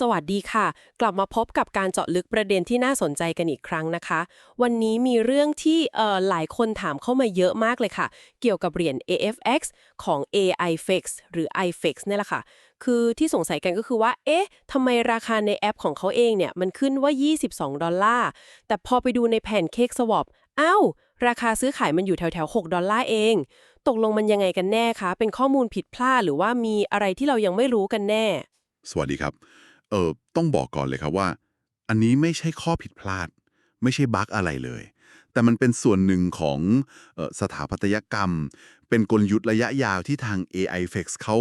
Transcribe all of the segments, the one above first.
สวัสดีค่ะ กลับมาพบกับการเจาะลึกประเด็นที่น่าสนใจกันอีกครั้งนะคะ วันนี้มีเรื่องที่เอ่อหลายคนถามเข้ามาเยอะมากเลยค่ะ เกี่ยวกับเหรียญ AFX ของ AIFX หรือ IFX เนี่ยแหละค่ะ คือที่สงสัยกันก็คือว่า เอ๊ะทำไมราคาในแอปของเขาเองเนี่ย มันขึ้นว่า 22 ดอลลาร์ แต่พอไปดูในแผ่นเค้กสวอปอ้าว ราคาซื้อขายมันอยู่แถวๆ 6 ดอลลาร์เอง ตกลงมันยังไงกันแน่คะ เป็นข้อมูลผิดพลาดหรือว่ามีอะไรที่เรายังไม่รู้กันแน่ สวัสดีครับ ออต้องบอกก่อนเลยครับว่า อันนี้ไม่ใช่ข้อผิดพลาด ไม่ใช่บั๊กอะไรเลย แต่มันเป็นส่วนหนึ่งของออสถาปัตยกรรม เป็นกลยุทธ์ระยะยาวที่ทาง AI f e x เขา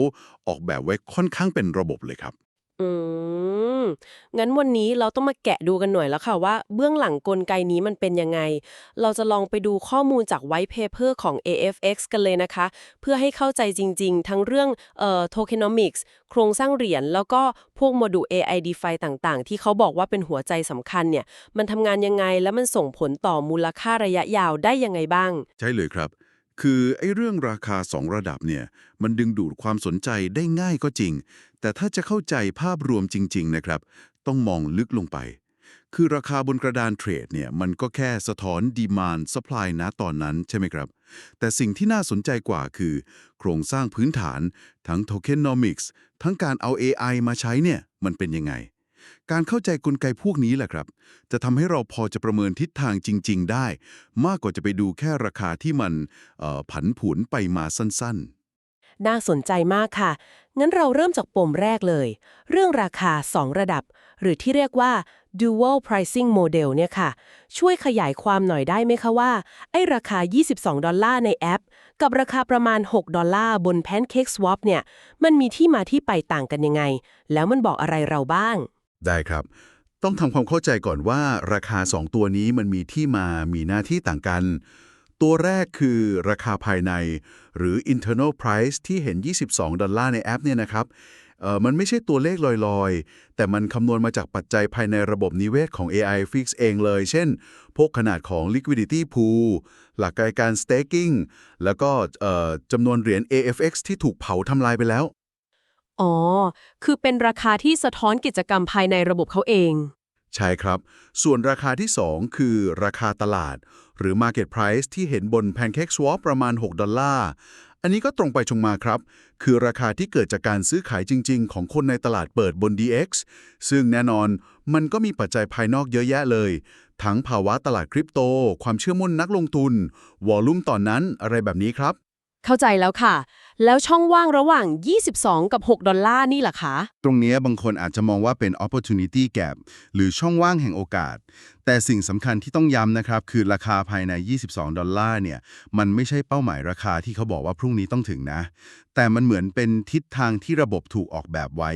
ออกแบบไว้ค่อนข้างเป็นระบบเลยครับ อืม งั้นวันนี้เราต้องมาแกะดูกันหน่อยแล้วค่ะว่าเบื้องหลังกลไกนี้มันเป็นยังไง เราจะลองไปดูข้อมูลจาก white paper ของ AFX กันเลยนะคะ เพื่อให้เข้าใจจริง ๆ ทั้งเรื่องเอ่อ tokenomics โครงสร้างเหรียญ แล้วก็พวกโมดูล AI DeFi ต่างๆ ที่เขาบอกว่าเป็นหัวใจสำคัญเนี่ย มันทำงานยังไงและมันส่งผลต่อมูลค่าระยะยาวได้ยังไงบ้าง ใช่เลยครับ คือไอ้เรื่องราคา2ระดับเนี่ยมันดึงดูดความสนใจได้ง่ายก็จริง แต่ถ้าจะเข้าใจภาพรวมจริง ๆ นะครับ ต้องมองลึกลงไป คือราคาบนกระดานเทรดเนี่ยมันก็แค่สะท้อนดีมานสป라이นะตอนนั้นใช่ไหมครับ แต่สิ่งที่น่าสนใจกว่าคือ โครงสร้างพื้นฐาน ทั้ง tokenomics ทั้งการเอา AI มาใช้เนี่ยมันเป็นยังไง การเข้าใจกลไกพวกนี้แหละครับ จะทำให้เราพอจะประเมินทิศทางจริง ๆ ได้ มากกว่าจะไปดูแค่ราคาที่มันผันผวนไปมาสั้นๆ น่าสนใจมากค่ะ งั้นเราเริ่มจากปมแรกเลย เรื่องราคา 2 ระดับ หรือที่เรียกว่า dual pricing model เนี่ยค่ะ ช่วยขยายความหน่อยได้ไหมคะว่า ไอ้ราคา 22 ดอลลาร์ในแอป กับราคาประมาณ 6 ดอลลาร์บน Pancake Swap เนี่ย มันมีที่มาที่ไปต่างกันยังไง แล้วมันบอกอะไรเราบ้าง ได้ครับ ต้องทำความเข้าใจก่อนว่าราคา 2 ตัวนี้มันมีที่มามีหน้าที่ต่างกัน ตัวแรกคือราคาภายใน หรือ internal price ที่เห็น 22 ดอลลาร์ในแอปเนี่ยนะครับเออมันไม่ใช่ตัวเลขลอยๆ แต่มันคำนวณมาจากปัจจัยภายในระบบนิเวศของ AI Fix เองเลย เช่น พวกขนาดของ liquidity pool หลักการ staking แล้วก็จำนวนเหรียญ AFX ที่ถูกเผาทำลายไปแล้ว อ๋อ คือเป็นราคาที่สะท้อนกิจกรรมภายในระบบเขาเอง ใช่ครับ ส่วนราคาที่ 2 คือราคาตลาด หรือ Market Price ที่เห็นบน Pancake Swap ประมาณ 6 ดอลลาร์ อันนี้ก็ตรงไปตรงมาครับ คือราคาที่เกิดจากการซื้อขายจริง ๆ ของคนในตลาดเปิดบน DX ซึ่งแน่นอนมันก็มีปัจจัยภายนอกเยอะแยะเลย ทั้งภาวะตลาดคริปโต ความเชื่อมั่นนักลงทุน วอลลุ่มต่อนนั้นอะไรแบบนี้ครับ เข้าใจแล้วค่ะ แล้วช่องว่างระหว่าง 22 กับ 6 ดอลลาร์นี่ล่ะคะ ตรงนี้บางคนอาจจะมองว่าเป็น opportunity gap หรือช่องว่างแห่งโอกาส แต่สิ่งสำคัญที่ต้องย้ำนะครับ คือราคาภายใน 22 ดอลลาร์เนี่ย มันไม่ใช่เป้าหมายราคาที่เขาบอกว่าพรุ่งนี้ต้องถึงนะ แต่มันเหมือนเป็นทิศทางที่ระบบถูกออกแบบไว้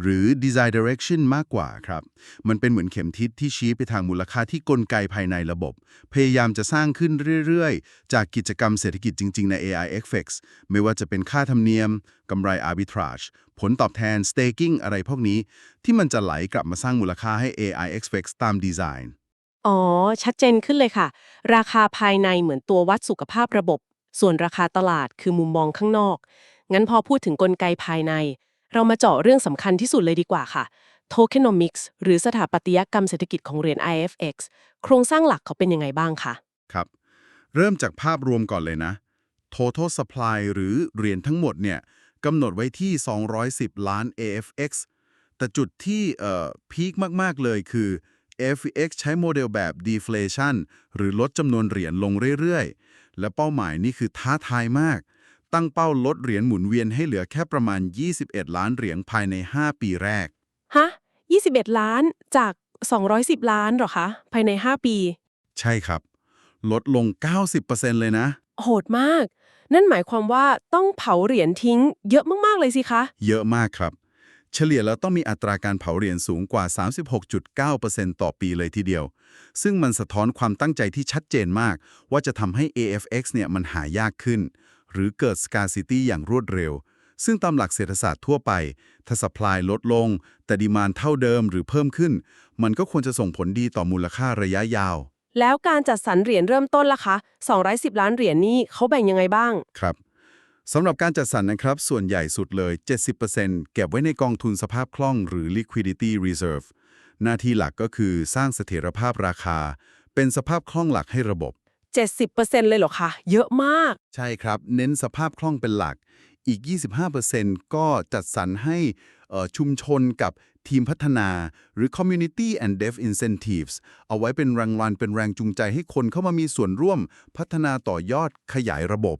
หรือ design direction มากกว่าครับ มันเป็นเหมือนเข็มทิศที่ชี้ไปทางมูลค่าที่กลไกภายในระบบ พยายามจะสร้างขึ้นเรื่อยๆ จากกิจกรรมเศรษฐกิจจริง ๆ ใน AI FX ไม่ว่าจะเป็นค่าธรรมเนียมกำไร arbitrage ผลตอบแทน staking อะไรพวกนี้ ที่มันจะไหลกลับมาสร้างมูลค่าให้ AI FX ตามดีไซน์อ๋อ ชัดเจนขึ้นเลยค่ะ ราคาภายในเหมือนตัววัดสุขภาพระบบ ส่วนราคาตลาดคือมุมมองข้างนอก งั้นพอพูดถึงกลไกภายใน เรามาเจาะเรื่องสำคัญที่สุดเลยดีกว่าค่ะ tokenomics หรือสถาปัตยกรรมเศรษฐกิจของเหรียญ IFX โครงสร้างหลักเขาเป็นยังไงบ้างคะ ครับ เริ่มจากภาพรวมก่อนเลยนะ total supply หรือเหรียญทั้งหมดเนี่ยกำหนดไว้ที่ 210 ล้าน AFX แต่จุดที่เอ่อพีคมาก ๆ เลยคือ AFX ใช้โมเดลแบบ deflation หรือลดจำนวนเหรียญลงเรื่อย ๆ และเป้าหมายนี่คือท้าทายมาก ตั้งเป้าลดเหรียญหมุนเวียนให้เหลือแค่ประมาณ 21 ล้านเหรียญภายใน 5 ปีแรก ฮะ 21 ล้านจาก 210 ล้านเหรอคะ ภายใน 5 ปี ใช่ครับ ลดลง 90%เลยนะ โหดมาก นั่นหมายความว่าต้องเผาเหรียญทิ้งเยอะมาก ๆ เลยสิคะ เยอะมากครับ เฉลี่ยแล้วต้องมีอัตราการเผาเหรียญสูงกว่า 36.9%ต่อปีเลยทีเดียว ซึ่งมันสะท้อนความตั้งใจที่ชัดเจนมาก ว่าจะทำให้ AFX เนี่ยมันหายากขึ้น หรือเกิด scarcity อย่างรวดเร็ว ซึ่งตามหลักเศรษฐศาสตร์ทั่วไป ถ้า supply ลดลง แต่ดีมานเท่าเดิมหรือเพิ่มขึ้น มันก็ควรจะส่งผลดีต่อมูลค่าระยะยาว แล้วการจัดสรรเหรียญเริ่มต้นล่ะคะ210 ล้านเหรียญนี่เขาแบ่งยังไงบ้าง ครับสำหรับการจัดสรรนะครับ ส่วนใหญ่สุดเลย 70%เก็บไว้ในกองทุนสภาพคล่องหรือ liquidity reserve หน้าที่หลักก็คือสร้างเสถียรภาพราคา เป็นสภาพคล่องหลักให้ระบบ 70%เลยเหรอคะ เยอะมาก ใช่ครับ เน้นสภาพคล่องเป็นหลัก อีก 25%ก็จัดสรรให้เอ่อชุมชนกับ ทีมพัฒนา หรือ community and dev incentives เอาไว้เป็นรางวัลเป็นแรงจูงใจให้คนเข้ามามีส่วนร่วม พัฒนาต่อยอดขยายระบบ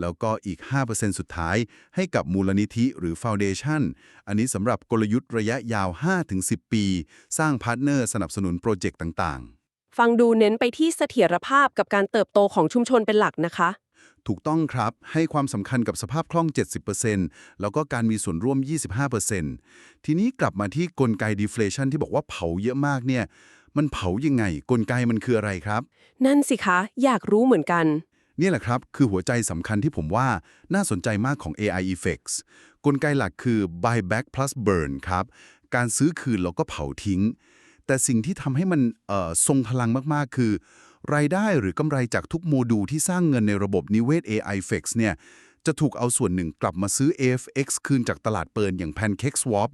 แล้วก็อีก 5%สุดท้ายให้กับมูลนิธิหรือ Foundation อันนี้สำหรับกลยุทธ์ระยะยาว 5-10 ปี สร้างพาร์ทเนอร์สนับสนุนโปรเจกต์ต่างๆ ฟังดูเน้นไปที่เสถียรภาพกับการเติบโตของชุมชนเป็นหลักนะคะ ถูกต้องครับ ให้ความสำคัญกับสภาพคล่อง 70%แล้วก็การมีส่วนร่วม 25%ทีนี้กลับมาที่กลไก deflation ที่บอกว่าเผาเยอะมากเนี่ย มันเผายังไง กลไกมันคืออะไรครับ นั่นสิคะ อยากรู้เหมือนกัน นี่แหละครับ คือหัวใจสำคัญที่ผมว่าน่าสนใจมากของ AI Effects กลไกหลักคือ buy back plus burn ครับ การซื้อคืนแล้วก็เผาทิ้ง แต่สิ่งที่ทำให้มันเอ่อทรงพลังมากๆ คือ รายได้หรือกำไรจากทุกโมดูลที่สร้างเงินในระบบนิเวศ AI Effects เนี่ยจะถูกเอาส่วนหนึ่งกลับมาซื้อ AFX คืนจากตลาดเปิดอย่าง Pancake Swap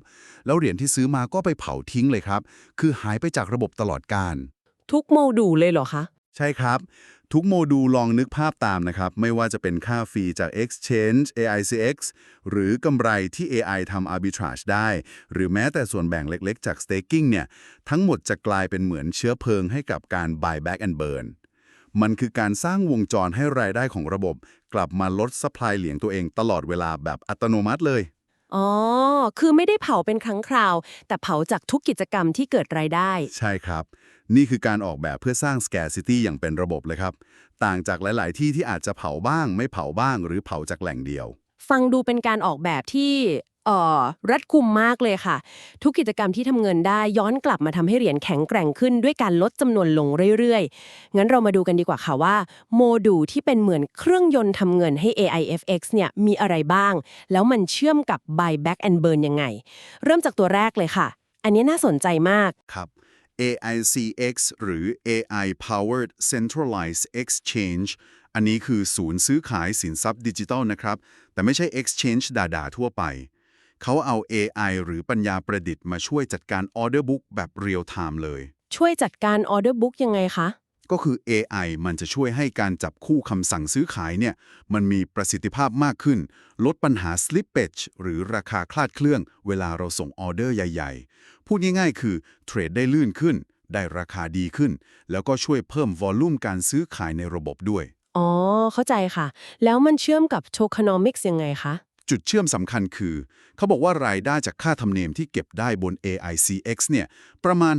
แล้วเหรียญที่ซื้อมาก็ไปเผาทิ้งเลยครับ คือหายไปจากระบบตลอดการ ทุกโมดูลเลยเหรอคะ ใช่ครับทุกโมดูลลองนึกภาพตามนะครับ ไม่ว่าจะเป็นค่าฟรีจาก Exchange AICX หรือกำไรที่ AI ทำ arbitrage ได้ หรือแม้แต่ส่วนแบ่งเล็กๆ จาก staking เนี่ย ทั้งหมดจะกลายเป็นเหมือนเชื้อเพลิงให้กับการ buy back and burn มันคือการสร้างวงจรให้รายได้ของระบบ กลับมาลด supply เหลียงตัวเองตลอดเวลาแบบอัตโนมัติเลย อ๋อ คือไม่ได้เผาเป็นครั้งคราว แต่เผาจากทุกกิจกรรมที่เกิดรายได้ ใช่ครับ นี่คือการออกแบบเพื่อสร้าง scarcity อย่างเป็นระบบเลยครับ ต่างจากหลาย ๆ ที่ที่อาจจะเผาบ้าง ไม่เผาบ้าง หรือเผาจากแหล่งเดียว ฟังดูเป็นการออกแบบที่เอ่อ รัดกุมมากเลยค่ะ ทุกกิจกรรมที่ทำเงินได้ย้อนกลับมาทำให้เหรียญแข็งแกร่งขึ้นด้วยการลดจำนวนลงเรื่อยๆ งั้นเรามาดูกันดีกว่าค่ะว่า โมดูลที่เป็นเหมือนเครื่องยนต์ทำเงินให้ AIFX เนี่ยมีอะไรบ้าง แล้วมันเชื่อมกับ buy back and burn ยังไง เริ่มจากตัวแรกเลยค่ะ อันนี้น่าสนใจมากครับ AICX หรือ AI Powered Centralized Exchange อันนี้คือศูนย์ซื้อขายสินทรัพย์ดิจิทัลนะครับ แต่ไม่ใช่ Exchange ด่าๆทั่วไป เขาเอา AI หรือปัญญาประดิษฐ์มาช่วยจัดการ Order Book แบบ Real Time เลย ช่วยจัดการออเดอร์บุ๊กยังไงคะ ก็คือ AI มันจะช่วยให้การจับคู่คำสั่งซื้อขายเนี่ย มันมีประสิทธิภาพมากขึ้น ลดปัญหา slippage หรือราคาคลาดเคลื่อนเวลาเราส่งออเดอร์ใหญ่ ๆ พูดง่ายๆ คือเทรดได้ลื่นขึ้น ได้ราคาดีขึ้น แล้วก็ช่วยเพิ่มวอลลุ่มการซื้อขายในระบบด้วย อ๋อ เข้าใจค่ะ แล้วมันเชื่อมกับ tokenomics ยังไงคะ จุดเชื่อมสำคัญคือ เขาบอกว่ารายได้จากค่าธรรมเนียมที่เก็บได้บน AICX เนี่ยประมาณ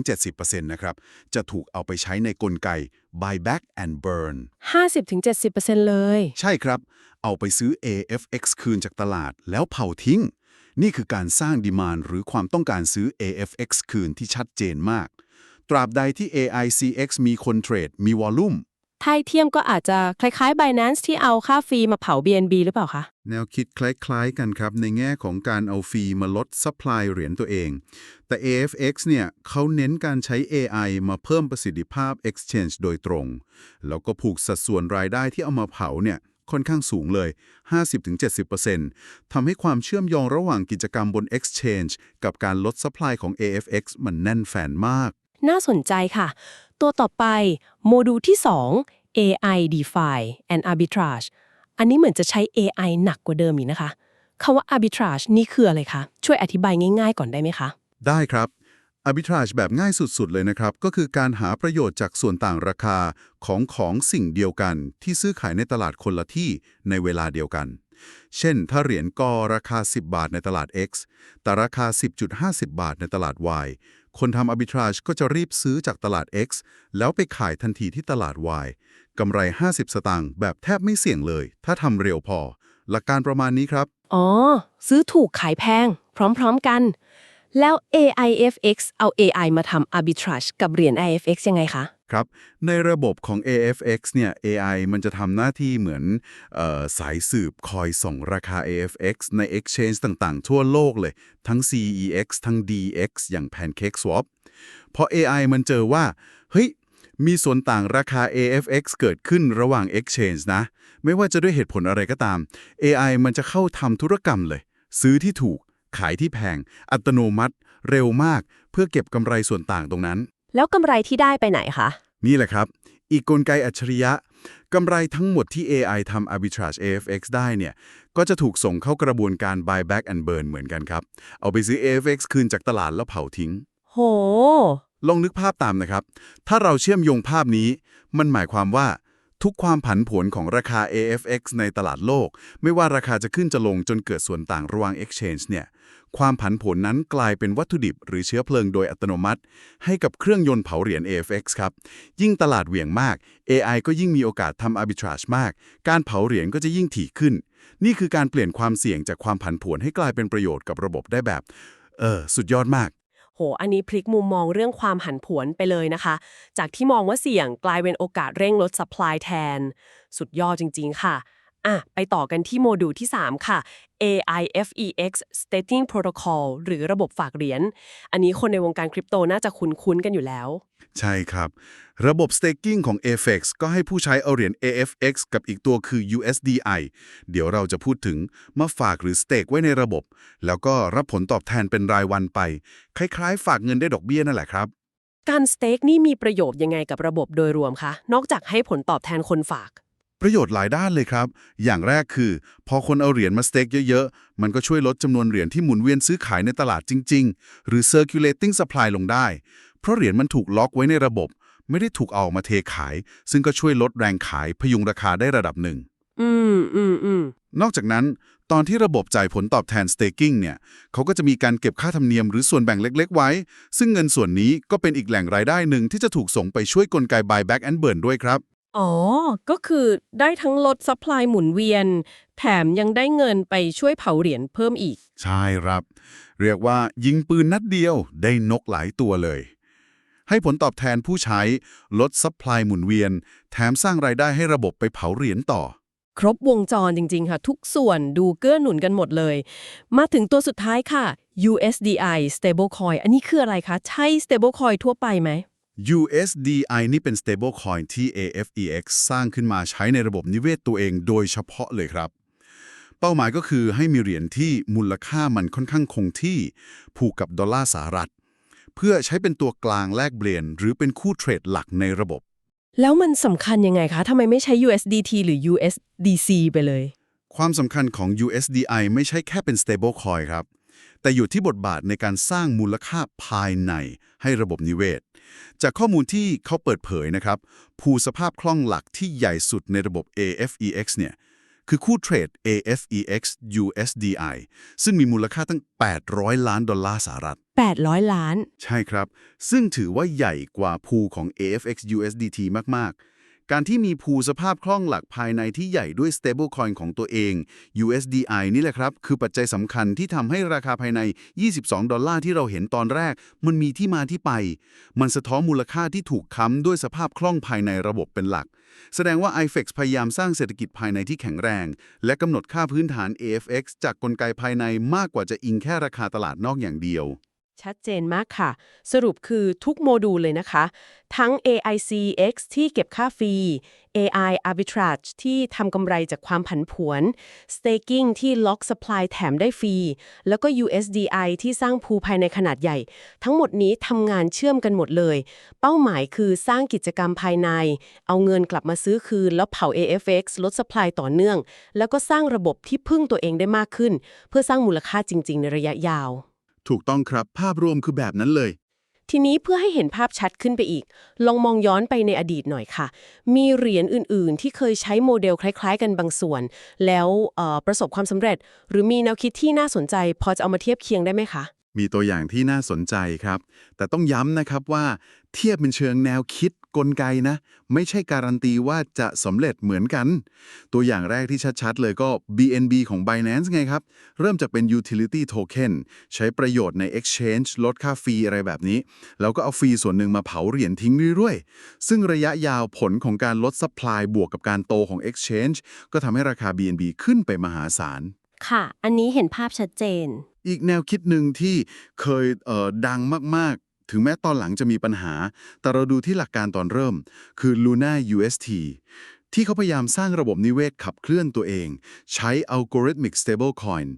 50-70%นะครับ จะถูกเอาไปใช้ในกลไก buyback and burn 50-70%เลย ใช่ครับ เอาไปซื้อ AFX คืนจากตลาดแล้วเผาทิ้ง นี่คือการสร้างดีมานหรือความต้องการซื้อ AFX คืนที่ชัดเจนมาก ตราบใดที่ AICX มีคนเทรดมีวอลลุ่ม ไทยเทียมก็อาจจะคล้ายๆ Binance ที่เอาค่าฟรีมาเผา BNB หรือเปล่าคะ แนวคิดคล้ายๆกันครับ ในแง่ของการเอาฟรีมาลดซัพพลายเหรียญตัวเอง แต่ AFX เนี่ยเขาเน้นการใช้ AI มาเพิ่มประสิทธิภาพ Exchange โดยตรง แล้วก็ผูกสัดส่วนรายได้ที่เอามาเผาเนี่ยค่อนข้างสูงเลย 50-70%ทำให้ความเชื่อมโยงระหว่างกิจกรรมบน Exchange กับการลดซัพพลายของ AFX มันแน่นแฟนมาก น่าสนใจค่ะ ตัวต่อไปโมดูลที่ 2 AI DeFi and Arbitrage อันนี้เหมือนจะใช้ AI หนักกว่าเดิมอีกนะคะคำว่า Arbitrage นี่คืออะไรคะ ช่วยอธิบายง่ายๆก่อนได้ไหมคะ ได้ครับ arbitrage แบบง่ายสุดๆ เลยนะครับ ก็คือการหาประโยชน์จากส่วนต่างราคาของของสิ่งเดียวกัน ที่ซื้อขายในตลาดคนละที่ในเวลาเดียวกัน เช่น ถ้าเหรียญกอราคา 10 บาทในตลาด X แต่ราคา 10.50 บาทในตลาด Y คนทำ arbitrage ก็จะรีบซื้อจากตลาด X แล้วไปขายทันทีที่ตลาด Y กำไร 50 สตางค์แบบแทบไม่เสี่ยงเลย ถ้าทำเร็วพอ หลักการประมาณนี้ครับ อ๋อ ซื้อถูกขายแพง พร้อมๆกัน แล้ว AIFX เอา AI มาทำ Arbitrage กับเหรียญ IFX ยังไงคะ ครับ ในระบบของ AFX เนี่ย AI มันจะทำหน้าที่เหมือนออสายสืบคอยส่งราคา AFX ใน Exchange ต่างๆ ทั่วโลกเลย ทั้ง CEX ทั้ง DX อย่าง Pancake Swap พอ AI มันเจอว่า เฮ้ย มีส่วนต่างราคา AFX เกิดขึ้นระหว่าง Exchange นะ ไม่ว่าจะด้วยเหตุผลอะไรก็ตาม AI มันจะเข้าทำธุรกรรมเลย ซื้อที่ถูกขายที่แพง อัตโนมัติ เร็วมาก เพื่อเก็บกำไรส่วนต่างตรงนั้น แล้วกำไรที่ได้ไปไหนคะ นี่แหละครับ อีกกลไกอัจฉริยะกำไรทั้งหมดที่ AI ทำ arbitrage AFX ได้เนี่ย ก็จะถูกส่งเข้ากระบวนการ buyback and burn เหมือนกันครับ เอาไปซื้อ AFX คืนจากตลาดแล้วเผาทิ้ง โห ลองนึกภาพตามนะครับ ถ้าเราเชื่อมโยงภาพนี้ มันหมายความว่า ทุกความผันผวนของราคา AFX ในตลาดโลก ไม่ว่าราคาจะขึ้นจะลงจนเกิดส่วนต่างระหว่าง Exchange เนี่ยความผันผวนนั้นกลายเป็นวัตถุดิบหรือเชื้อเพลิงโดยอัตโนมัติ ให้กับเครื่องยนต์เผาเหรียญ AFX ครับ ยิ่งตลาดเหวี่ยงมาก AI ก็ยิ่งมีโอกาสทำ arbitrage มาก การเผาเหรียญก็จะยิ่งถี่ขึ้น นี่คือการเปลี่ยนความเสี่ยงจากความผันผวนให้กลายเป็นประโยชน์กับระบบได้แบบ เออ สุดยอดมาก โห อันนี้พลิกมุมมองเรื่องความหันผวนไปเลยนะคะ จากที่มองว่าเสี่ยงกลายเป็นโอกาสเร่งลด supply แทน สุดยอดจริง ๆ ค่ะ อะไปต่อกันที่โมดูลที่ 3 ค่ะ AIFEX Staking Protocol หรือระบบฝากเหรียญ อันนี้คนในวงการคริปโตน่าจะคุ้นๆกันอยู่แล้ว ใช่ครับ ระบบ staking ของ AFX ก็ให้ผู้ใช้เอาเหรียญ AFX กับอีกตัวคือ USDI เดี๋ยวเราจะพูดถึงมาฝากหรือ stake ไว้ในระบบ แล้วก็รับผลตอบแทนเป็นรายวันไป คล้ายๆ ฝากเงินได้ดอกเบี้ยนั่นแหละครับ การสเต็กนี่มีประโยชน์ยังไงกับระบบโดยรวมคะ นอกจากให้ผลตอบแทนคนฝาก ประโยชน์หลายด้านเลยครับ อย่างแรกคือ พอคนเอาเหรียญมาสเต็กเยอะๆ มันก็ช่วยลดจำนวนเหรียญที่หมุนเวียนซื้อขายในตลาดจริง ๆ หรือ circulating supply ลงได้ เพราะเหรียญมันถูกล็อกไว้ในระบบ ไม่ได้ถูกเอาออกมาเทขาย ซึ่งก็ช่วยลดแรงขายพยุงราคาได้ระดับหนึ่ง อืมอืมอืมนอกจากนั้น ตอนที่ระบบจ่ายผลตอบแทน staking เนี่ยเขาก็จะมีการเก็บค่าธรรมเนียมหรือส่วนแบ่งเล็ก ๆ ไว้ ซึ่งเงินส่วนนี้ก็เป็นอีกแหล่งรายได้หนึ่งที่จะถูกส่งไปช่วยกลไก buyback and burn ด้วยครับ อ๋อ ก็คือได้ทั้งลดซัพพลายหมุนเวียน แถมยังได้เงินไปช่วยเผาเหรียญเพิ่มอีก ใช่ครับ เรียกว่ายิงปืนนัดเดียวได้นกหลายตัวเลย ให้ผลตอบแทนผู้ใช้ลดซัพพลายหมุนเวียน แถมสร้างรายได้ให้ระบบไปเผาเหรียญต่อ ครบวงจรจริง ๆ ค่ะ ทุกส่วนดูเกื้อหนุนกันหมดเลย มาถึงตัวสุดท้ายค่ะ USDI stablecoin อันนี้คืออะไรคะ ใช่ stablecoin ทั่วไปไหม USDI นี่เป็น stablecoin ที่ AFEX สร้างขึ้นมาใช้ในระบบนิเวศตัวเองโดยเฉพาะเลยครับ เป้าหมายก็คือให้มีเหรียญที่มูลค่ามันค่อนข้างคงที่ผูกกับดอลลาร์สหรัฐ เพื่อใช้เป็นตัวกลางแลกเปลี่ยน หรือเป็นคู่เทรดหลักในระบบ แล้วมันสำคัญยังไงคะทำไมไม่ใช้ USDT หรือ USDC ไปเลย ความสำคัญของ USDI ไม่ใช่แค่เป็น stablecoin ครับ แต่อยู่ที่บทบาทในการสร้างมูลค่าภายในให้ระบบนิเวศ จากข้อมูลที่เขาเปิดเผยนะครับ ภูสภาพคล่องหลักที่ใหญ่สุดในระบบ AFEX เนี่ย คือคู่เทรด AFEX USDI ซึ่งมีมูลค่าตั้ง 800 ล้านดอลลาร์สหรัฐ 800 ล้าน ใช่ครับ ซึ่งถือว่าใหญ่กว่าพูของ AFX USDT มาก ๆ การที่มีพูสภาพคล่องหลักภายในที่ใหญ่ด้วย stablecoin ของตัวเอง USDI นี่แหละครับ คือปัจจัยสำคัญที่ทำให้ราคาภายใน 22 ดอลลาร์ที่เราเห็นตอนแรก มันมีที่มาที่ไป มันสะท้อนมูลค่าที่ถูกค้ำด้วยสภาพคล่องภายในระบบเป็นหลัก แสดงว่า iFEX พยายามสร้างเศรษฐกิจภายในที่แข็งแรง และกำหนดค่าพื้นฐาน AFX จากกลไกภายในมากกว่าจะอิงแค่ราคาตลาดนอกอย่างเดียว ชัดเจนมากค่ะ สรุปคือทุกโมดูลเลยนะคะ ทั้ง AICX ที่เก็บค่าฟรี AI Arbitrage ที่ทำกำไรจากความผันผวน Staking ที่ล็อก Supply แถมได้ฟรี แล้วก็ USDI ที่สร้างภูภายในขนาดใหญ่ ทั้งหมดนี้ทำงานเชื่อมกันหมดเลย เป้าหมายคือสร้างกิจกรรมภายใน เอาเงินกลับมาซื้อคืน แล้วเผา AFX ลด Supply ต่อเนื่อง แล้วก็สร้างระบบที่พึ่งตัวเองได้มากขึ้น เพื่อสร้างมูลค่าจริง ๆ ในระยะยาว ถูกต้องครับภาพรวมคือแบบนั้นเลย ทีนี้เพื่อให้เห็นภาพชัดขึ้นไปอีก ลองมองย้อนไปในอดีตหน่อยค่ะ มีเหรียญอื่น ๆ ที่เคยใช้โมเดลคล้าย ๆ กันบางส่วน แล้วเอ่อประสบความสำเร็จ หรือมีแนวคิดที่น่าสนใจ พอจะเอามาเทียบเคียงได้ไหมคะมีตัวอย่างที่น่าสนใจครับ แต่ต้องย้ำนะครับว่าเทียบเป็นเชิงแนวคิด กลไกนะ ไม่ใช่การันตีว่าจะสำเร็จเหมือนกัน ตัวอย่างแรกที่ชัดๆ เลยก็ BNB ของ Binance ไงครับ เริ่มจากเป็น utility token ใช้ประโยชน์ใน exchange ลดค่าฟรีอะไรแบบนี้ แล้วก็เอาฟรีส่วนหนึ่งมาเผาเหรียญทิ้งเรื่อยๆ ซึ่งระยะยาวผลของการลด supply บวกกับการโตของ exchange ก็ทำให้ราคา BNB ขึ้นไปมหาศาลค่ะ อันนี้เห็นภาพชัดเจน อีกแนวคิดหนึ่งที่เคยเอ่อดังมากๆ ถึงแม้ตอนหลังจะมีปัญหา แต่เราดูที่หลักการตอนเริ่ม คือ Luna UST ที่เขาพยายามสร้างระบบนิเวศขับเคลื่อนตัวเอง ใช้ algorithmic stablecoin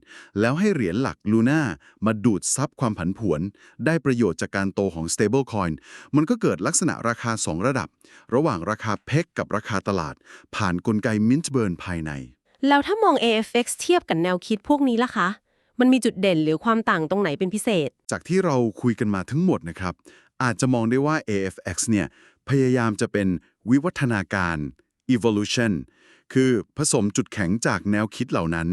แล้วให้เหรียญหลัก Luna มาดูดซับความผันผวน ได้ประโยชน์จากการโตของ stablecoin มันก็เกิดลักษณะราคา 2 ระดับ ระหว่างราคาเพกกับราคาตลาด ผ่านกลไก mint burn ภายใน แล้วถ้ามอง AFX เทียบกับแนวคิดพวกนี้ล่ะคะ มันมีจุดเด่นหรือความต่างตรงไหนเป็นพิเศษ จากที่เราคุยกันมาทั้งหมดนะครับ อาจจะมองได้ว่า AFX เนี่ยพยายามจะเป็นวิวัฒนาการ evolution คือผสมจุดแข็งจากแนวคิดเหล่านั้น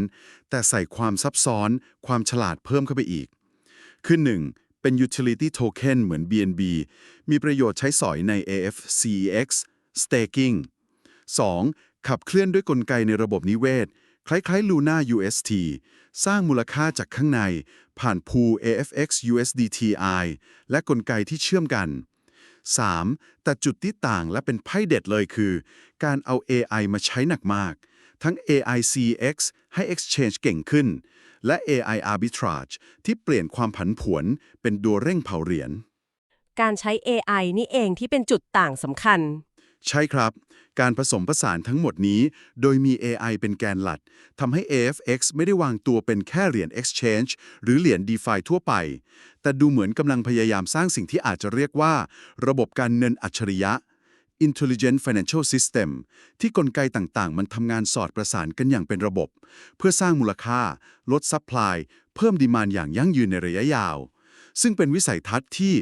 แต่ใส่ความซับซ้อน ความฉลาดเพิ่มเข้าไปอีก คือ 1. เป็น utility token เหมือน BNB มีประโยชน์ใช้สอยใน AFCEX staking 2. ขับเคลื่อนด้วยกลไกในระบบนิเวศ คล้ายๆ Luna UST สร้างมูลค่าจากข้างใน ผ่าน Pool AFX USDTI และกลไกที่เชื่อมกัน 3. แต่จุดที่ต่างและเป็นไพ่เด็ดเลยคือ การเอา AI มาใช้หนักมาก ทั้ง AI CX ให้ Exchange เก่งขึ้น และ AI Arbitrage ที่เปลี่ยนความผันผวน เป็นตัวเร่งเผาเหรียญ การใช้ AI นี่เองที่เป็นจุดต่างสำคัญ ใช่ครับ การผสมผสานทั้งหมดนี้ โดยมี AI เป็นแกนหลักทำให้ AFX ไม่ได้วางตัวเป็นแค่เหรียญ Exchange หรือเหรียญ DeFi ทั่วไป แต่ดูเหมือนกำลังพยายามสร้างสิ่งที่อาจจะเรียกว่า ระบบการเงินอัจฉริยะ Intelligent Financial System ที่กลไกต่างๆ มันทำงานสอดประสานกันอย่างเป็นระบบ เพื่อสร้างมูลค่า ลดซัพพลายเพิ่มดีมานอย่างยั่งยืนในระยะยาว ซึ่งเป็นวิสัยทัศน์ที่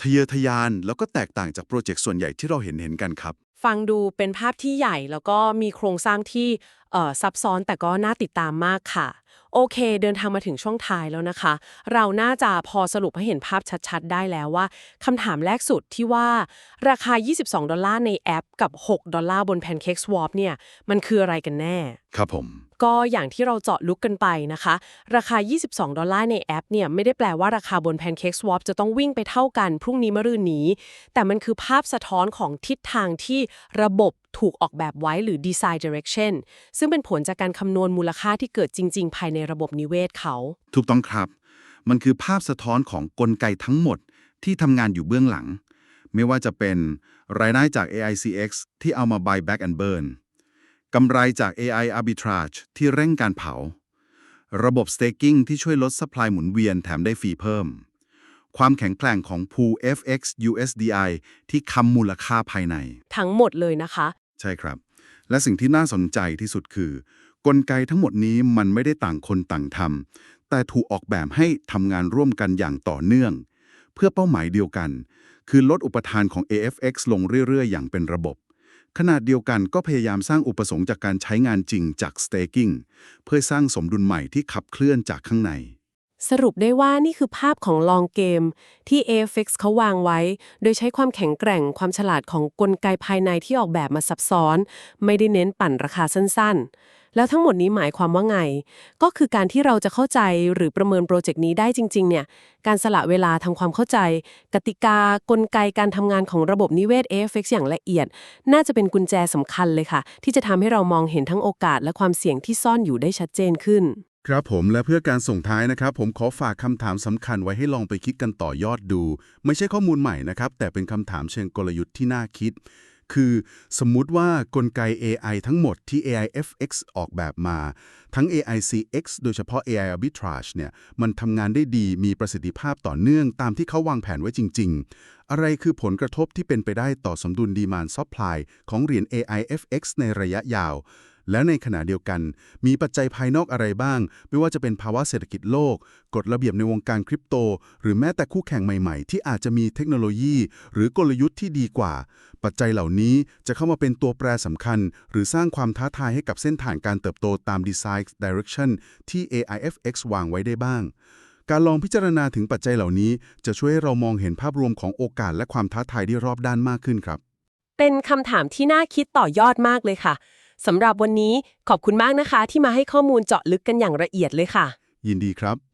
ทะเยอทะยาน แล้วก็แตกต่างจากโปรเจกต์ส่วนใหญ่ที่เราเห็นเห็นกันครับ ฟังดูเป็นภาพที่ใหญ่แล้วก็มีโครงสร้างที่เอ่อซับซ้อนแต่ก็น่าติดตามมากค่ะ โอเค เดินทางมาถึงช่วงท้ายแล้วนะคะ เราน่าจะพอสรุปให้เห็นภาพชัดๆ ได้แล้วว่าคำถามแรกสุดที่ว่า ราคา 22 ดอลลาร์ในแอป กับ 6 ดอลลาร์บน Pancake Swap เนี่ยมันคืออะไรกันแน่ ครับผม ก็อย่างที่เราเจาะลึกกันไปนะคะ ราคา 22 ดอลลาร์ในแอปเนี่ยไม่ได้แปลว่าราคาบน Pancake Swap จะต้องวิ่งไปเท่ากันพรุ่งนี้มะรืนนี้ แต่มันคือภาพสะท้อนของทิศทางที่ระบบถูกออกแบบไว้หรือ Design Direction ซึ่งเป็นผลจากการคำนวณมูลค่าที่เกิดจริง ๆ ภายในระบบนิเวศเขา ถูกต้องครับ มันคือภาพสะท้อนของกลไกทั้งหมดที่ทำงานอยู่เบื้องหลัง ไม่ว่าจะเป็นรายได้จาก AICX ที่เอามา buy back and burn กำไรจาก AI arbitrage ที่เร่งการเผา ระบบ staking ที่ช่วยลด supply หมุนเวียนแถมได้ฟรีเพิ่ม ความแข็งแกร่งของ pool FX USDI ที่คำมูลค่าภายใน ทั้งหมดเลยนะคะ ใช่ครับ และสิ่งที่น่าสนใจที่สุดคือ กลไกทั้งหมดนี้มันไม่ได้ต่างคนต่างทำแต่ถูกออกแบบให้ทำงานร่วมกันอย่างต่อเนื่อง เพื่อเป้าหมายเดียวกัน คือลดอุปทานของ AFX ลงเรื่อยๆ อย่างเป็นระบบ ขนาดเดียวกันก็พยายามสร้างอุปสงค์จากการใช้งานจริงจาก staking เพื่อสร้างสมดุลใหม่ที่ขับเคลื่อนจากข้างใน สรุปได้ว่านี่คือภาพของลองเกม ที่ AFX เขาวางไว้ โดยใช้ความแข็งแกร่งความฉลาดของกลไกภายในที่ออกแบบมาซับซ้อน ไม่ได้เน้นปั่นราคาสั้นๆ แล้วทั้งหมดนี้หมายความว่าไง ก็คือการที่เราจะเข้าใจหรือประเมินโปรเจกต์นี้ได้จริง ๆ เนี่ย การสละเวลาทำความเข้าใจ กติกากลไกการทำงานของระบบนิเวศ AFX อย่างละเอียด น่าจะเป็นกุญแจสำคัญเลยค่ะ ที่จะทำให้เรามองเห็นทั้งโอกาสและความเสี่ยงที่ซ่อนอยู่ได้ชัดเจนขึ้น ครับผมและเพื่อการส่งท้ายนะครับ ผมขอฝากคำถามสำคัญไว้ให้ลองไปคิดกันต่อยอดดู ไม่ใช่ข้อมูลใหม่นะครับแต่เป็นคำถามเชิงกลยุทธ์ที่น่าคิด คือสมมุติว่ากลไก AI ทั้งหมดที่ AIFX ออกแบบมา ทั้ง AICX โดยเฉพาะ AI Arbitrage เนี่ย มันทำงานได้ดีมีประสิทธิภาพต่อเนื่องตามที่เขาวางแผนไว้จริง ๆ อะไรคือผลกระทบที่เป็นไปได้ต่อสมดุลดีมานซัพพลายของเหรียญ AIFX ในระยะยาว แล้วในขณะเดียวกัน มีปัจจัยภายนอกอะไรบ้าง ไม่ว่าจะเป็นภาวะเศรษฐกิจโลก กฎระเบียบในวงการคริปโต หรือแม้แต่คู่แข่งใหม่ๆ ที่อาจจะมีเทคโนโลยี หรือกลยุทธ์ที่ดีกว่า ปัจจัยเหล่านี้จะเข้ามาเป็นตัวแปรสำคัญ หรือสร้างความท้าทายให้กับเส้นทางการเติบโตตาม Design Direction ที่ AIFX วางไว้ได้บ้างการลองพิจารณาถึงปัจจัยเหล่านี้ จะช่วยให้เรามองเห็นภาพรวมของโอกาสและความท้าทายได้รอบด้านมากขึ้นครับ เป็นคำถามที่น่าคิดต่อยอดมากเลยค่ะ สำหรับวันนี้ขอบคุณมากนะคะที่มาให้ข้อมูลเจาะลึกกันอย่างละเอียดเลยค่ะ ยินดีครับ